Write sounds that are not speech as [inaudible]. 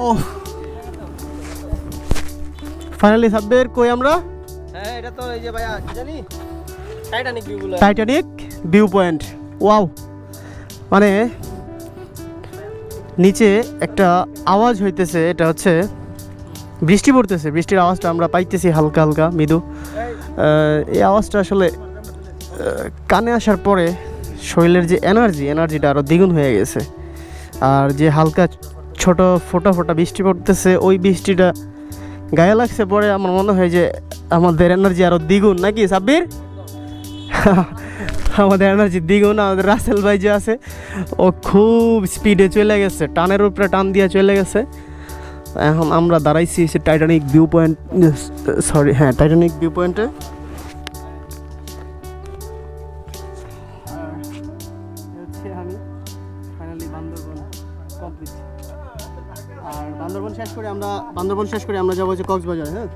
ও finally সাব্বের কই আমরা? হ্যাঁ এটা তো এই যে ভাইয়া জানি? Titanic view Titanic viewpoint wow মানে নিচে একটা আওয়াজ হইতেছে এটা হচ্ছে বৃষ্টি পড়তেছে বৃষ্টির আওয়াজটা আমরা পাইতেছি হালকা হালকা মৃদু। এই। আওয়াজটা আসলে কানে আসার পরে শরীরের যে এনার্জি, এনার্জিটা আরও দ্বিগুণ হয়ে গেছে। আর যে হালকা ছোট ফোটা ফোটা বৃষ্টি পড়তেছে, ওই বৃষ্টিটা গায়ে লাগছে পরে আমার মনে হয় যে আমাদের এনার্জি আরও দ্বিগুণ, নাকি সাব্বির? [laughs] আমাদের এনার্জি দ্বিগুণ, আমাদের রাসেল ভাই যে আছে, ও খুব স্পিডে চলে গেছে, টানের উপরে টান দিয়ে চলে গেছে। এখন আমরা দাঁড়াইছি সে টাইটানিক ভিউ পয়েন্ট সরি হ্যাঁ টাইটানিক ভিউ পয়েন্টে বান্দরবন কমপ্লিট আর বান্দরবন শেষ করে আমরা বান্দরবন শেষ করে আমরা যাব যে কক্সবাজার হ্যাঁ?